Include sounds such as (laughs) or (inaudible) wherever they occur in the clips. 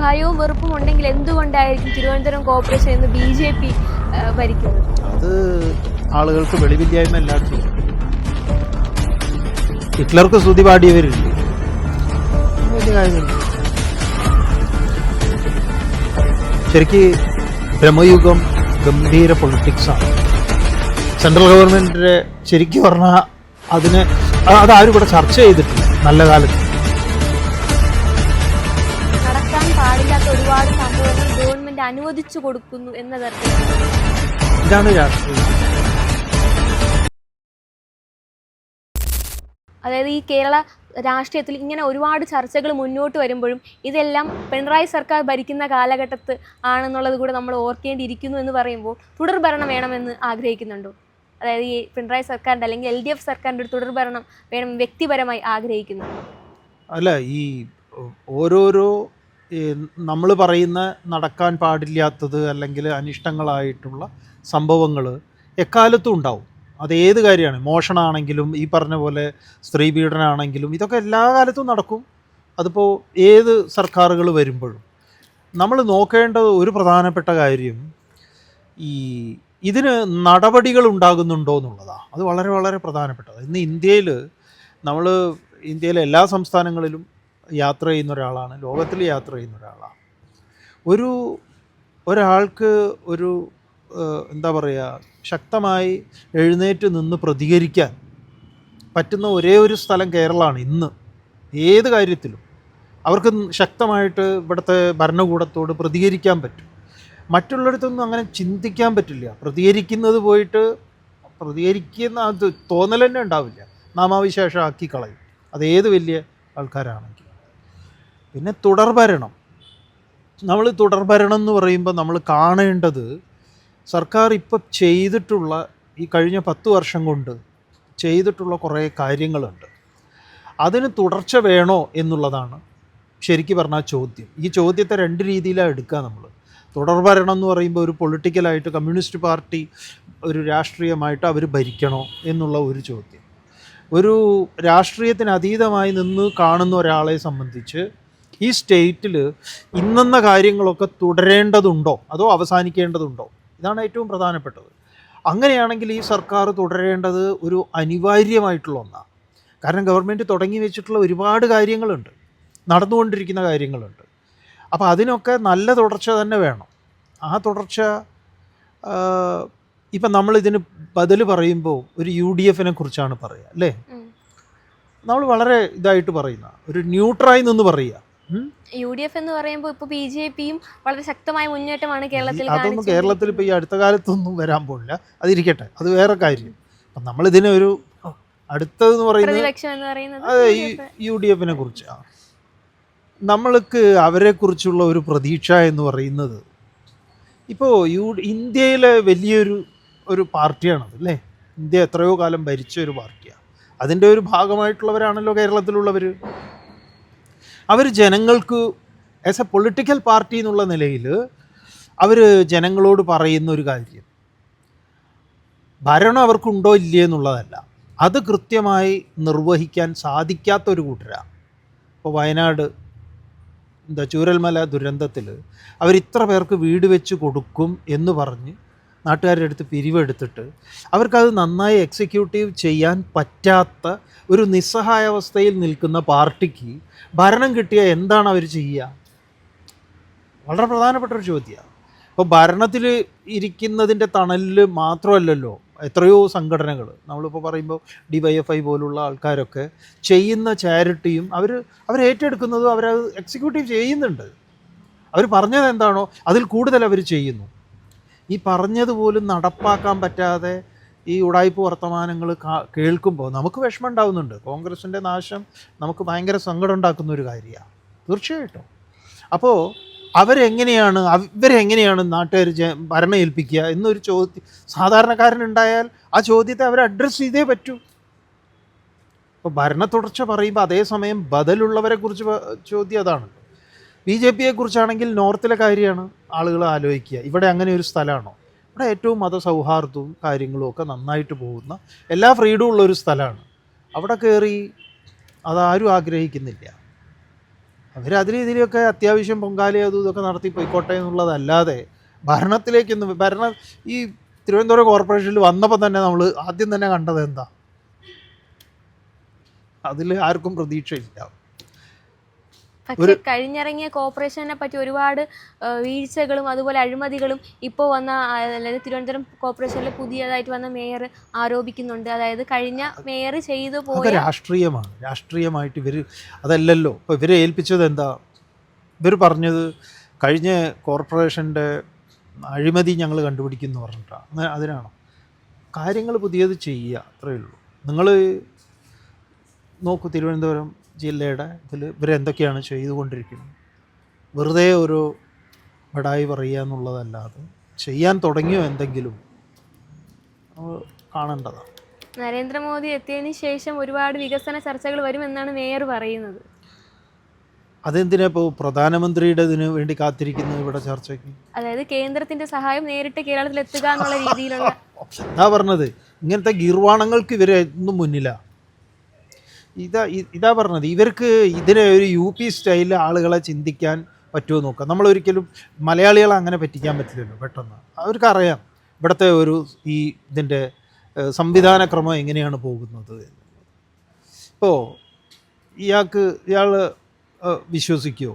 ഭയവും വെറുപ്പും ഉണ്ടെങ്കിൽ എന്തുകൊണ്ടായിരിക്കും തിരുവനന്തപുരം കോർപ്പറേഷൻ എന്ന് ബി ജെ പി ഭരിക്കുന്നത്? അത് ആളുകൾക്ക് വെളിവില്ലായ്മ. ഹിറ്റ്ലർക്ക് സ്തുതി പാടിയവരുണ്ട് ശരിക്ക് ബ്രഹ്മയുഗം ഗംഭീര പൊളിറ്റിക്സാണ് സെൻട്രൽ ഗവൺമെന്റിന്റെ ശരിക്കും പറഞ്ഞാൽ അതിന് അതാരും ഇവിടെ ചർച്ച ചെയ്തിട്ടില്ല. നല്ല കാലത്ത്. ഒരുപാട് സംഭവങ്ങൾ ഗവൺമെന്റ് അനുവദിച്ചു കൊടുക്കുന്നു എന്ന തരത്തിൽ. അതായത് ഈ കേരള രാഷ്ട്രീയത്തിൽ ഇങ്ങനെ ഒരുപാട് ചർച്ചകൾ മുന്നോട്ട് വരുമ്പോഴും ഇതെല്ലാം പിണറായി സർക്കാർ ഭരിക്കുന്ന കാലഘട്ടത്ത് ആണെന്നുള്ളത് കൂടെ നമ്മൾ ഓർക്കേണ്ടിയിരിക്കുന്നു എന്ന് പറയുമ്പോൾ തുടർ ഭരണം വേണമെന്ന് ആഗ്രഹിക്കുന്നുണ്ടോ? അതായത് ഈ പിണറായി സർക്കാരിന്റെ അല്ലെങ്കിൽ എൽ ഡി എഫ് സർക്കാരിന്റെ ഒരു തുടർ ഭരണം വേണം വ്യക്തിപരമായി ആഗ്രഹിക്കുന്നുണ്ടോ അല്ല ഈ ഓരോരോ നമ്മൾ പറയുന്ന നടക്കാൻ പാടില്ലാത്തത് അല്ലെങ്കിൽ അനിഷ്ടങ്ങളായിട്ടുള്ള സംഭവങ്ങൾ എക്കാലത്തും ഉണ്ടാവും. അത് ഏത് കാര്യമാണ്? മോഷണമാണെങ്കിലും ഈ പറഞ്ഞ പോലെ സ്ത്രീ പീഡനമാണെങ്കിലും ഇതൊക്കെ എല്ലാ കാലത്തും നടക്കും. അതിപ്പോൾ ഏത് സർക്കാരുകൾ വരുമ്പോഴും. നമ്മൾ നോക്കേണ്ടത് ഒരു പ്രധാനപ്പെട്ട കാര്യം ഈ ഇതിന് നടപടികൾ ഉണ്ടാകുന്നുണ്ടോ എന്നുള്ളതാണ് അത് വളരെ വളരെ പ്രധാനപ്പെട്ടതാണ് ഇന്ന് ഇന്ത്യയിൽ നമ്മൾ ഇന്ത്യയിലെ എല്ലാ സംസ്ഥാനങ്ങളിലും യാത്ര ചെയ്യുന്ന ഒരാളാണ് ലോകത്തിൽ യാത്ര ചെയ്യുന്ന ഒരാളാണ് ഒരു ഒരാൾക്ക് ഒരു എന്താ പറയുക ശക്തമായി എഴുന്നേറ്റ് നിന്ന് പ്രതികരിക്കാൻ പറ്റുന്ന ഒരേ ഒരു സ്ഥലം കേരളമാണ് ഇന്ന്. ഏത് കാര്യത്തിലും. അവർക്ക് ശക്തമായിട്ട് ഇവിടുത്തെ ഭരണകൂടത്തോട് പ്രതികരിക്കാൻ പറ്റും. മറ്റുള്ളിടത്തൊന്നും അങ്ങനെ ചിന്തിക്കാൻ പറ്റില്ല. പ്രതികരിക്കുന്നത് പോയിട്ട് പ്രതികരിക്കുന്ന അത് തോന്നൽ തന്നെ ഉണ്ടാവില്ല. നാമാവിശേഷം ആക്കി കളയും. അത് വലിയ ആൾക്കാരാണെങ്കിലും. പിന്നെ തുടർഭരണം നമ്മൾ തുടർഭരണം എന്ന് പറയുമ്പോൾ നമ്മൾ കാണേണ്ടത് സർക്കാർ ഇപ്പം ചെയ്തിട്ടുള്ള ഈ കഴിഞ്ഞ പത്ത് വർഷം കൊണ്ട് ചെയ്തിട്ടുള്ള കുറേ കാര്യങ്ങളുണ്ട്. അതിന് തുടർച്ച വേണോ എന്നുള്ളതാണ് ശരിക്ക് പറഞ്ഞാൽ ചോദ്യം. ഈ ചോദ്യത്തെ രണ്ട് രീതിയിലാണ് എടുക്കുക നമ്മൾ. തുടർഭരണം എന്ന് പറയുമ്പോൾ ഒരു പൊളിറ്റിക്കലായിട്ട് കമ്മ്യൂണിസ്റ്റ് പാർട്ടി ഒരു രാഷ്ട്രീയമായിട്ട് അവർ ഭരിക്കണോ എന്നുള്ള ഒരു ചോദ്യം. ഒരു രാഷ്ട്രീയത്തിന് അതീതമായി നിന്ന് കാണുന്ന ഒരാളെ സംബന്ധിച്ച് ഈ സ്റ്റേറ്റിൽ ഇന്നെന്ന കാര്യങ്ങളൊക്കെ തുടരേണ്ടതുണ്ടോ? അതോ അവസാനിക്കേണ്ടതുണ്ടോ? ഇതാണ് ഏറ്റവും പ്രധാനപ്പെട്ടത്. അങ്ങനെയാണെങ്കിൽ ഈ സർക്കാർ തുടരേണ്ടത് ഒരു അനിവാര്യമായിട്ടുള്ള ഒന്നാണ്. കാരണം ഗവൺമെന്റ് തുടങ്ങി വെച്ചിട്ടുള്ള ഒരുപാട് കാര്യങ്ങളുണ്ട്. നടന്നുകൊണ്ടിരിക്കുന്ന കാര്യങ്ങളുണ്ട്. അപ്പോൾ അതിനൊക്കെ നല്ല തുടർച്ച തന്നെ വേണം. ആ തുടർച്ച ഇപ്പം നമ്മളിതിന് ബദൽ പറയുമ്പോൾ ഒരു യു ഡി എഫിനെ കുറിച്ചാണ് പറയുക അല്ലേ? നമ്മൾ വളരെ ഇതായിട്ട് പറയുന്ന ഒരു ന്യൂട്രായി നിന്ന് പറയുക? യു ഡി എഫ് എന്ന് പറയുമ്പോൾ ഇപ്പോൾ ബി ജെ പിയും വളരെ ശക്തമായ മുന്നേറ്റമാണ് കേരളത്തിൽ അതൊന്നും കേരളത്തിൽ ഇപ്പൊ ഈ അടുത്ത കാലത്തൊന്നും വരാൻ പോകില്ല അതിരിക്കട്ടെ അത് വേറെ കാര്യം. നമ്മൾ ഇതിനെ ഒരു അടുത്തതെന്ന് പറയുന്നത് അതെ യു ഡി എഫിനെ കുറിച്ചാണ് നമ്മൾക്ക് അവരെക്കുറിച്ചുള്ള ഒരു പ്രതീക്ഷ എന്ന് പറയുന്നത് ഇപ്പോൾ യു ഇന്ത്യയിലെ വലിയൊരു ഒരു പാർട്ടിയാണത് അല്ലേ? ഇന്ത്യ എത്രയോ കാലം ഭരിച്ച ഒരു പാർട്ടിയാണ്. അതിന്റെ ഒരു ഭാഗമായിട്ടുള്ളവരാണല്ലോ കേരളത്തിലുള്ളവർ അവർ ജനങ്ങൾക്ക് ആസ് എ പൊളിറ്റിക്കൽ പാർട്ടി എന്നുള്ള നിലയിൽ അവർ ജനങ്ങളോട് പറയുന്ന ഒരു കാര്യം. ഭരണം അവർക്കുണ്ടോ ഇല്ലേ എന്നുള്ളതല്ല. അത് കൃത്യമായി നിർവഹിക്കാൻ സാധിക്കാത്ത ഒരു കൂട്ടരാണ് ഇപ്പോൾ വയനാട് എന്താ ചൂരൽമല ദുരന്തത്തിൽ അവരിത്ര പേർക്ക് വീട് വെച്ച് കൊടുക്കും എന്ന് പറഞ്ഞ് നാട്ടുകാരുടെ അടുത്ത് പിരിവെടുത്തിട്ട് അവർക്കത് നന്നായി എക്സിക്യൂട്ടീവ് ചെയ്യാൻ പറ്റാത്ത ഒരു നിസ്സഹായാവസ്ഥയിൽ നിൽക്കുന്ന പാർട്ടിക്ക് ഭരണം കിട്ടിയ എന്താണ് അവർ ചെയ്യുക വളരെ പ്രധാനപ്പെട്ട ഒരു ചോദ്യമാണ് അപ്പോൾ ഭരണത്തിൽ ഇരിക്കുന്നതിന്റെ തണലിൽ മാത്രമല്ലല്ലോ എത്രയോ സംഘടനകൾ നമ്മളിപ്പോൾ പറയുമ്പോൾ ഡി വൈ എഫ് ഐ പോലുള്ള ആൾക്കാരൊക്കെ ചെയ്യുന്ന ചാരിറ്റിയും അവർ അവർ ഏറ്റെടുക്കുന്നതും അവരത് എക്സിക്യൂട്ടീവ് ചെയ്യുന്നുണ്ട്. അവർ പറഞ്ഞത് എന്താണോ അതിൽ കൂടുതൽ അവർ ചെയ്യുന്നു. ഈ പറഞ്ഞത് പോലും നടപ്പാക്കാൻ പറ്റാതെ ഈ ഉടായ്പ വർത്തമാനങ്ങൾ കേൾക്കുമ്പോൾ നമുക്ക് വിഷമം ഉണ്ടാകുന്നുണ്ട് കോൺഗ്രസിന്റെ നാശം നമുക്ക് ഭയങ്കര സങ്കടം ഉണ്ടാക്കുന്ന ഒരു കാര്യമാണ്. തീർച്ചയായിട്ടും. അപ്പോൾ അവരെങ്ങനെയാണ് ഇവരെങ്ങനെയാണ് നാട്ടുകാർ ഭരണം ഏൽപ്പിക്കുക എന്നൊരു ചോദ്യം സാധാരണക്കാരനുണ്ടായാൽ ആ ചോദ്യത്തെ അവർ അഡ്രസ്സ് ചെയ്തേ പറ്റൂ. അപ്പോൾ ഭരണ തുടർച്ച പറയുമ്പോൾ അതേസമയം ബദലുള്ളവരെ കുറിച്ച് ചോദ്യം അതാണല്ലോ. ബി ജെ പിയെ കുറിച്ചാണെങ്കിൽ നോർത്തിലെ കാര്യമാണ് ആളുകൾ ആലോചിക്കുക. ഇവിടെ അങ്ങനെ ഒരു സ്ഥലമാണോ? ഇവിടെ ഏറ്റവും മതസൗഹാർദ്ദവും കാര്യങ്ങളും ഒക്കെ നന്നായിട്ട് പോകുന്ന എല്ലാ ഫ്രീഡും ഉള്ള ഒരു സ്ഥലമാണ്. അവിടെ കയറി അതാരും ആഗ്രഹിക്കുന്നില്ല. അവർ അതിൽ ഇതിലൊക്കെ അത്യാവശ്യം പൊങ്കാലി അതും ഇതൊക്കെ നടത്തി പോയിക്കോട്ടെ എന്നുള്ളതല്ലാതെ ഭരണത്തിലേക്കൊന്നും ഭരണ ഈ തിരുവനന്തപുരം കോർപ്പറേഷനിൽ വന്നപ്പോൾ തന്നെ നമ്മൾ ആദ്യം തന്നെ കണ്ടത് എന്താ? അതിൽ ആർക്കും പ്രതീക്ഷയില്ല. പക്ഷേ കഴിഞ്ഞിറങ്ങിയ കോർപ്പറേഷനെ പറ്റി ഒരുപാട് വീഴ്ചകളും അതുപോലെ അഴിമതികളും ഇപ്പോൾ വന്ന അതായത് തിരുവനന്തപുരം കോർപ്പറേഷനിൽ പുതിയതായിട്ട് വന്ന മേയർ ആരോപിക്കുന്നുണ്ട്. അതായത് കഴിഞ്ഞ മേയർ ചെയ്തു പോയ രാഷ്ട്രീയമാണ്. രാഷ്ട്രീയമായിട്ട് ഇവർ അതല്ലല്ലോ. ഇപ്പോൾ ഇവരെ ഏൽപ്പിച്ചത് എന്താ? ഇവർ പറഞ്ഞത് കഴിഞ്ഞ കോർപ്പറേഷന്റെ അഴിമതി ഞങ്ങൾ കണ്ടുപിടിക്കുന്നു പറഞ്ഞിട്ടാണ് അതിനാണോ? കാര്യങ്ങൾ പുതിയത് ചെയ്യുക അത്രയേ ഉള്ളൂ. നിങ്ങൾ നോക്കൂ തിരുവനന്തപുരം ജില്ലയുടെ ഇതിൽ ഇവരെന്തൊക്കെയാണ് ചെയ്തുകൊണ്ടിരിക്കുന്നത്? വെറുതെ ഒരു ബടായി പറയുക എന്നുള്ളതല്ലാതെ ചെയ്യാൻ തുടങ്ങിയോ എന്തെങ്കിലും? കാണേണ്ടതാണ് നരേന്ദ്രമോദി എത്തിയതിനു ശേഷം ഒരുപാട് വികസന ചർച്ചകൾ വരുമെന്നാണ് മേയർ പറയുന്നത്. അതെന്തിനാ ഇപ്പോൾ പ്രധാനമന്ത്രിയുടെ ഇതിന് വേണ്ടി കാത്തിരിക്കുന്നത് ഇവിടെ ചർച്ചയ്ക്ക്? അതായത് കേന്ദ്രത്തിന്റെ സഹായം നേരിട്ട് കേരളത്തിൽ എത്തുക എന്നുള്ള രീതിയിലുള്ള (laughs) അതാ പറഞ്ഞത്? ഇങ്ങനത്തെ ഗീർവാണങ്ങൾക്ക് ഇവരെ ഒന്നും മുന്നില. ഇതാ ഇതാ പറഞ്ഞത്. ഇവർക്ക് ഇതിനെ ഒരു യു പി സ്റ്റൈലിൽ ആളുകളെ ചിന്തിക്കാൻ പറ്റുമോ നോക്കാം. നമ്മളൊരിക്കലും മലയാളികളെ അങ്ങനെ പറ്റിക്കാൻ പറ്റില്ലല്ലോ പെട്ടെന്ന്. അവർക്കറിയാം ഇവിടുത്തെ ഒരു ഈ ഇതിന്റെ സംവിധാന ക്രമം എങ്ങനെയാണ് പോകുന്നത് ഇപ്പോൾ ഇയാൾക്ക് ഇയാൾ വിശ്വസിക്കുമോ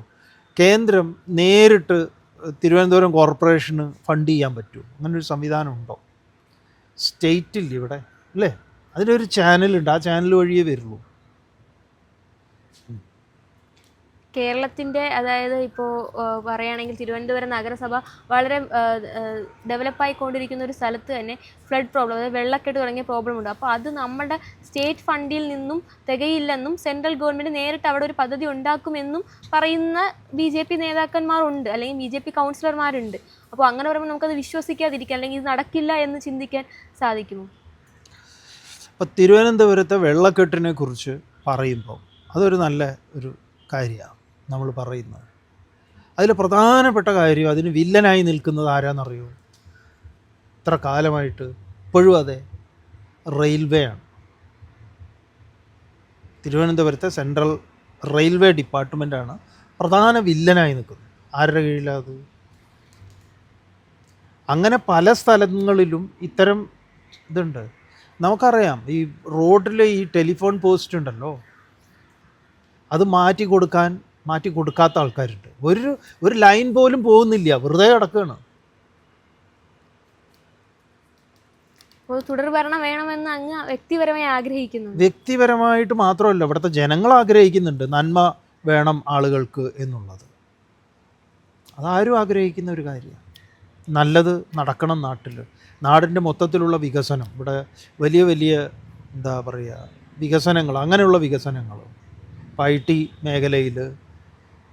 കേന്ദ്രം നേരിട്ട് തിരുവനന്തപുരം കോർപ്പറേഷന് ഫണ്ട് ചെയ്യാൻ പറ്റുമോ? അങ്ങനൊരു സംവിധാനം ഉണ്ടോ? സ്റ്റേറ്റില്ല ഇവിടെ അല്ലേ? അതിനൊരു ചാനലുണ്ട്. ആ ചാനൽ വഴിയേ വരുള്ളൂ. കേരളത്തിന്റെ അതായത് ഇപ്പോൾ പറയുകയാണെങ്കിൽ തിരുവനന്തപുരം നഗരസഭ വളരെ ഡെവലപ്പായിക്കൊണ്ടിരിക്കുന്ന ഒരു സ്ഥലത്ത് തന്നെ ഫ്ലഡ് പ്രോബ്ലം അതായത് വെള്ളക്കെട്ട് തുടങ്ങിയ പ്രോബ്ലം ഉണ്ട്. അപ്പോൾ അത് നമ്മുടെ സ്റ്റേറ്റ് ഫണ്ടിൽ നിന്നും തികയില്ലെന്നും സെൻട്രൽ ഗവൺമെന്റ് നേരിട്ട് അവിടെ ഒരു പദ്ധതി ഉണ്ടാക്കുമെന്നും പറയുന്ന ബി ജെ പി നേതാക്കന്മാരുണ്ട്. അല്ലെങ്കിൽ ബി ജെ പി കൗൺസിലർമാരുണ്ട്. അപ്പോൾ അങ്ങനെ പറയുമ്പോൾ നമുക്കത് വിശ്വസിക്കാതിരിക്കാം അല്ലെങ്കിൽ ഇത് നടക്കില്ല എന്ന് ചിന്തിക്കാൻ സാധിക്കുമോ? അപ്പോൾ തിരുവനന്തപുരത്തെ വെള്ളക്കെട്ടിനെ കുറിച്ച് പറയുമ്പോൾ അതൊരു നല്ല ഒരു കാര്യമാണ്. നമ്മൾ പറയുന്നത്. അതിൽ പ്രധാനപ്പെട്ട കാര്യം അതിന് വില്ലനായി നിൽക്കുന്നത് ആരാന്നറിയോ? ഇത്ര കാലമായിട്ട് ഇപ്പോഴും അതെ റെയിൽവേ ആണ് തിരുവനന്തപുരത്തെ സെൻട്രൽ റെയിൽവേ ഡിപ്പാർട്ട്മെന്റാണ് പ്രധാന വില്ലനായി നിൽക്കുന്നത്. ആരുടെ കീഴിലത് അങ്ങനെ പല സ്ഥലങ്ങളിലും ഇത്തരം ഇതുണ്ട്. നമുക്കറിയാം ഈ റോഡിൽ ഈ ടെലിഫോൺ പോസ്റ്റ് ഉണ്ടല്ലോ അത് മാറ്റി കൊടുക്കാൻ മാറ്റി കൊടുക്കാത്ത ആൾക്കാരുണ്ട്. ഒരു ഒരു ലൈൻ പോലും പോകുന്നില്ല. വെറുതെ കിടക്കുകയാണ് വേണമെന്ന് അങ്ങ് വ്യക്തിപരമായി ആഗ്രഹിക്കുന്നു വ്യക്തിപരമായിട്ട് മാത്രമല്ല ഇവിടുത്തെ ജനങ്ങൾ ആഗ്രഹിക്കുന്നുണ്ട് നന്മ വേണം ആളുകൾക്ക് എന്നുള്ളത്. അതാരും ആഗ്രഹിക്കുന്ന ഒരു കാര്യമാണ്. നല്ലത് നടക്കണം നാട്ടിൽ. നാടിന്റെ മൊത്തത്തിലുള്ള വികസനം ഇവിടെ വലിയ വലിയ എന്താ പറയുക വികസനങ്ങൾ അങ്ങനെയുള്ള വികസനങ്ങൾ. ഇപ്പോൾ ഐ ടി മേഖലയിൽ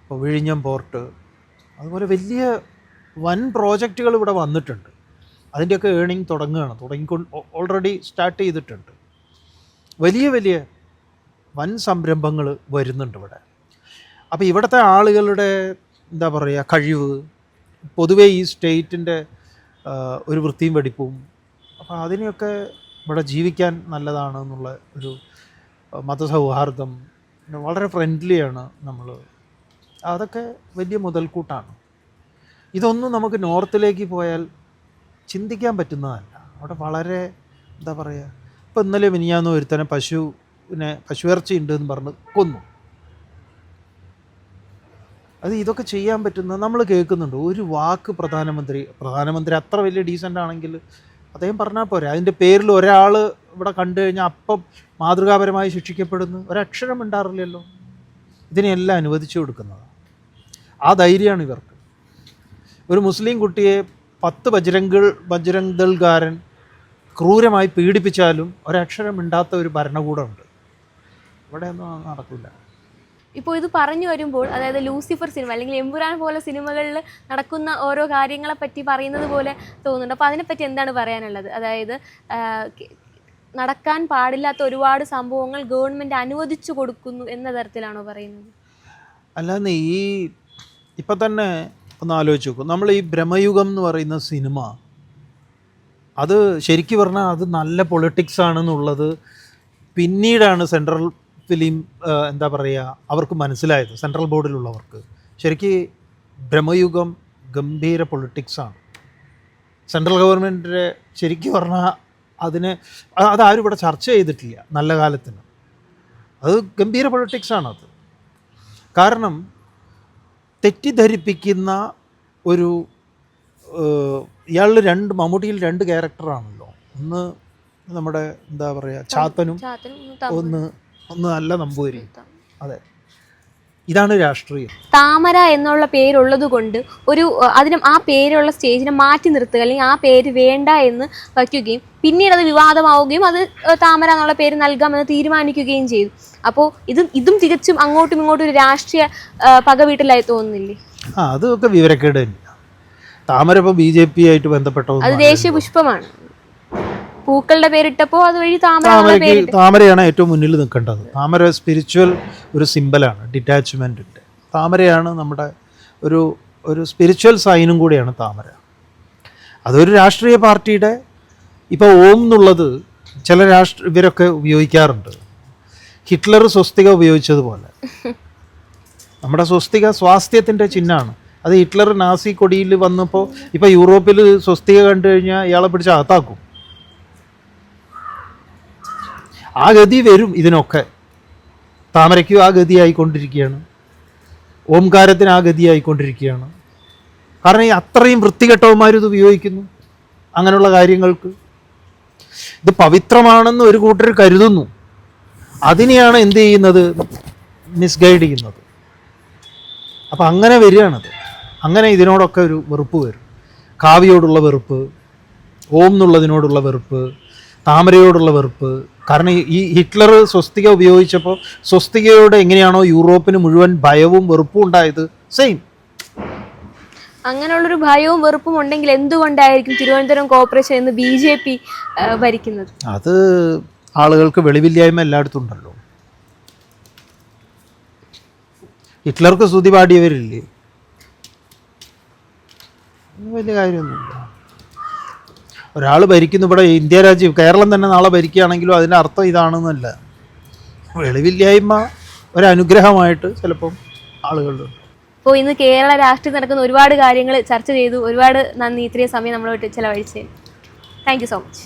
ഇപ്പോൾ വിഴിഞ്ഞം പോർട്ട് അതുപോലെ വലിയ വൻ പ്രോജക്റ്റുകൾ ഇവിടെ വന്നിട്ടുണ്ട്. അതിന്റെയൊക്കെ ഏണിങ് തുടങ്ങുകയാണ്. തുടങ്ങിക്കൊണ്ട് ഓൾറെഡി സ്റ്റാർട്ട് ചെയ്തിട്ടുണ്ട്. വലിയ വലിയ വൻ സംരംഭങ്ങൾ വരുന്നുണ്ട് ഇവിടെ. അപ്പോൾ ഇവിടുത്തെ ആളുകളുടെ എന്താ പറയുക കഴിവ് പൊതുവേ ഈ സ്റ്റേറ്റിന്റെ ഒരു വൃത്തിയും വെടിപ്പും അപ്പോൾ അതിനെയൊക്കെ ഇവിടെ ജീവിക്കാൻ നല്ലതാണ് എന്നുള്ള ഒരു മതസൗഹാർദ്ദം വളരെ ഫ്രണ്ട്ലിയാണ് നമ്മൾ അതൊക്കെ വലിയ മുതൽക്കൂട്ടാണ്. ഇതൊന്നും നമുക്ക് നോർത്തിലേക്ക് പോയാൽ ചിന്തിക്കാൻ പറ്റുന്നതല്ല. അവിടെ വളരെ എന്താ പറയുക ഇപ്പം ഇന്നലെ മിനിയാന്ന് ഒരുത്തനെ പശുവിനെ പശുവിറച്ചി ഉണ്ട് എന്ന് പറഞ്ഞ് കൊന്നു. അത് ഇതൊക്കെ ചെയ്യാൻ പറ്റുന്ന നമ്മൾ കേൾക്കുന്നുണ്ട്. ഒരു വാക്ക് പ്രധാനമന്ത്രി പ്രധാനമന്ത്രി അത്ര വലിയ ഡീസന്റ് ആണെങ്കിൽ അദ്ദേഹം പറഞ്ഞാൽ പോരെ. അതിന്റെ പേരിൽ ഒരാൾ ഇവിടെ കണ്ടു കഴിഞ്ഞാൽ അപ്പം മാതൃകാപരമായി ശിക്ഷിക്കപ്പെടുന്നു. ഒരക്ഷരം ഉണ്ടാറില്ലല്ലോ ഇതിനെല്ലാം അനുവദിച്ചു കൊടുക്കുന്നത്. ആ ധൈര്യമാണ് ഇവർക്ക്. ഒരു മുസ്ലിം കുട്ടിയെ പത്ത് ബജ്രംഗൾ ബജ്രംഗൾകാരൻ ക്രൂരമായി പീഡിപ്പിച്ചാലും ഒരക്ഷരം മിണ്ടാത്ത ഒരു ഭരണകൂടമുണ്ട്. ഇവിടെയൊന്നും നടക്കില്ല. ഇപ്പോൾ ഇത് പറഞ്ഞു വരുമ്പോൾ അതായത് ലൂസിഫർ സിനിമ അല്ലെങ്കിൽ എമ്പുരാൻ പോലെ സിനിമകളിൽ നടക്കുന്ന ഓരോ കാര്യങ്ങളെ പറ്റി പറയുന്നത് പോലെ തോന്നുന്നുണ്ട്. അപ്പോൾ അതിനെപ്പറ്റി എന്താണ് പറയാനുള്ളത്? അതായത് നടക്കാൻ പാടില്ലാത്ത ഒരുപാട് സംഭവങ്ങൾ ഗവൺമെന്റ് അനുവദിച്ചു കൊടുക്കുന്നു എന്ന തരത്തിലാണോ പറയുന്നത്? അല്ലാന്ന് ഈ ഇപ്പം തന്നെ ഒന്ന് ആലോചിച്ച് നോക്കും. നമ്മൾ ഈ ബ്രഹ്മയുഗം എന്ന് പറയുന്ന സിനിമ അത് ശരിക്കു പറഞ്ഞാൽ അത് നല്ല പൊളിറ്റിക്സ് ആണെന്നുള്ളത് പിന്നീടാണ് സെൻട്രൽ ഫിലിം എന്താ പറയുക അവർക്ക് മനസ്സിലായത് സെൻട്രൽ ബോർഡിലുള്ളവർക്ക് ശരിക്ക് ബ്രഹ്മയുഗം ഗംഭീര പൊളിറ്റിക്സാണ് സെൻട്രൽ ഗവൺമെന്റിന്റെ ശരിക്കും പറഞ്ഞാൽ അതിന് അതാരും ഇവിടെ ചർച്ച ചെയ്തിട്ടില്ല നല്ല കാലത്തിന്. അത് ഗംഭീര പൊളിറ്റിക്സാണത് കാരണം തെറ്റിദ്ധരിപ്പിക്കുന്ന ഒരു ഇയാളിൽ രണ്ട് മമ്മൂട്ടിയിൽ രണ്ട് ക്യാരക്ടറാണല്ലോ. ഒന്ന് നമ്മുടെ എന്താ പറയുക ചാത്തനും ഒന്ന് ഒന്ന് നല്ല നമ്പൂതിരി. അതെ. ഇതാണ് രാഷ്ട്രീയം. താമര എന്നുള്ള പേരുള്ളത് കൊണ്ട് ഒരു അതിനും ആ പേരുള്ള സ്റ്റേജിനെ മാറ്റി നിർത്തുക അല്ലെങ്കിൽ ആ പേര് വേണ്ട എന്ന് വയ്ക്കുകയും പിന്നീട് അത് വിവാദമാവുകയും അത് താമര എന്നുള്ള പേര് നൽകാമെന്ന് തീരുമാനിക്കുകയും ചെയ്തു. അപ്പോൾ ഇത് ഇതും തികച്ചും അങ്ങോട്ടും ഇങ്ങോട്ടും ഒരു രാഷ്ട്രീയ പകവീട്ടിലായി പക വീട്ടിലായി തോന്നുന്നില്ലേ? ആ അതൊക്കെ വിവരക്കേട് തന്നെയാണ് താമര ഇപ്പോൾ ബി ജെ പി ആയിട്ട് അത് ബന്ധപ്പെട്ടതൊന്നും ദേശീയ പുഷ്പമാണ്. പൂക്കളുടെ പേരിട്ടപ്പോ അതുവഴി താമര താമരയാണ് ഏറ്റവും മുന്നിൽ നിൽക്കേണ്ടത്. താമര സ്പിരിച്വൽ ഒരു സിമ്പലാണ് ഉണ്ട് താമരയാണ് നമ്മുടെ ഒരു ഒരു സ്പിരിച്വൽ സൈനും കൂടിയാണ് താമര. അതൊരു രാഷ്ട്രീയ പാർട്ടിയുടെ ഇപ്പോൾ ഓം എന്നുള്ളത് ചില രാഷ്ട്ര ഇവരൊക്കെ ഉപയോഗിക്കാറുണ്ട്. ഹിറ്റ്ലർ സ്വസ്തിക ഉപയോഗിച്ചതുപോലെ. നമ്മുടെ സ്വസ്തിക സ്വാസ്ഥ്യത്തിന്റെ ചിഹ്നമാണ്. അത് ഹിറ്റ്ലർ നാസി കൊടിയിൽ വന്നപ്പോൾ ഇപ്പോൾ യൂറോപ്പിൽ സ്വസ്തിക കണ്ടു കഴിഞ്ഞാൽ ഇയാളെ പിടിച്ച് അകത്താക്കും. ആ ഗതി വരും ഇതിനൊക്കെ. താമരയ്ക്കും ആ ഗതിയായിക്കൊണ്ടിരിക്കുകയാണ്. ഓംകാരത്തിന് ആ ഗതിയായിക്കൊണ്ടിരിക്കുകയാണ്. കാരണം ഈ അത്രയും വൃത്തികെട്ടവന്മാർ ഇത് ഉപയോഗിക്കുന്നു. അങ്ങനെയുള്ള കാര്യങ്ങൾക്ക്. ഇത് പവിത്രമാണെന്ന് ഒരു കൂട്ടർ കരുതുന്നു. അതിനെയാണ് എന്ത് ചെയ്യുന്നത്? മിസ്ഗൈഡ് ചെയ്യുന്നത്. അപ്പം അങ്ങനെ വരികയാണത്. അങ്ങനെ ഇതിനോടൊക്കെ ഒരു വെറുപ്പ് വരും. കാവ്യോടുള്ള വെറുപ്പ് ഓം എന്നുള്ളതിനോടുള്ള വെറുപ്പ് താമരയോടുള്ള വെറുപ്പ്. കാരണം ഈ- ഹിറ്റ്ലർ സ്വസ്തിക ഉപയോഗിച്ചപ്പോൾ സ്വസ്തികയോട് എങ്ങനെയാണോ യൂറോപ്പിന് മുഴുവൻ ഭയവും വെറുപ്പും ഉണ്ടായത്? സെയിം അങ്ങനെയുള്ളൊരു ഭയവും വെറുപ്പും ഉണ്ടെങ്കിൽ എന്തുകൊണ്ടായിരിക്കും തിരുവനന്തപുരം കോർപ്പറേഷൻ എന്ന് ബി ജെ പി ഭരിക്കുന്നത്? അത് ആളുകൾക്ക് വെളിവില്ലായ്മ എല്ലായിടത്തും ഉണ്ടല്ലോ. ഹിറ്റ്ലർക്ക് സ്തുതി പാടിയവരില്ലേ? വലിയ കാര്യമൊന്നുമില്ല. ഒരാൾ ഭരിക്കുന്നു. ഇവിടെ ഇന്ത്യ രാജ്യം കേരളം തന്നെ നാളെ ഭരിക്കുകയാണെങ്കിലും അതിന്റെ അർത്ഥം ഇതാണെന്നല്ല. വെളിവില്ലായ്മ ഒരനുഗ്രഹമായിട്ട് ചിലപ്പം ആളുകളുണ്ട്. അപ്പോൾ ഇന്ന് കേരള രാഷ്ട്രീയം നടക്കുന്ന ഒരുപാട് കാര്യങ്ങൾ ചർച്ച ചെയ്തു. ഒരുപാട് നന്ദി. ഇത്രയും സമയം നമ്മളോട്ട് ചിലവഴിച്ച്. Thank so much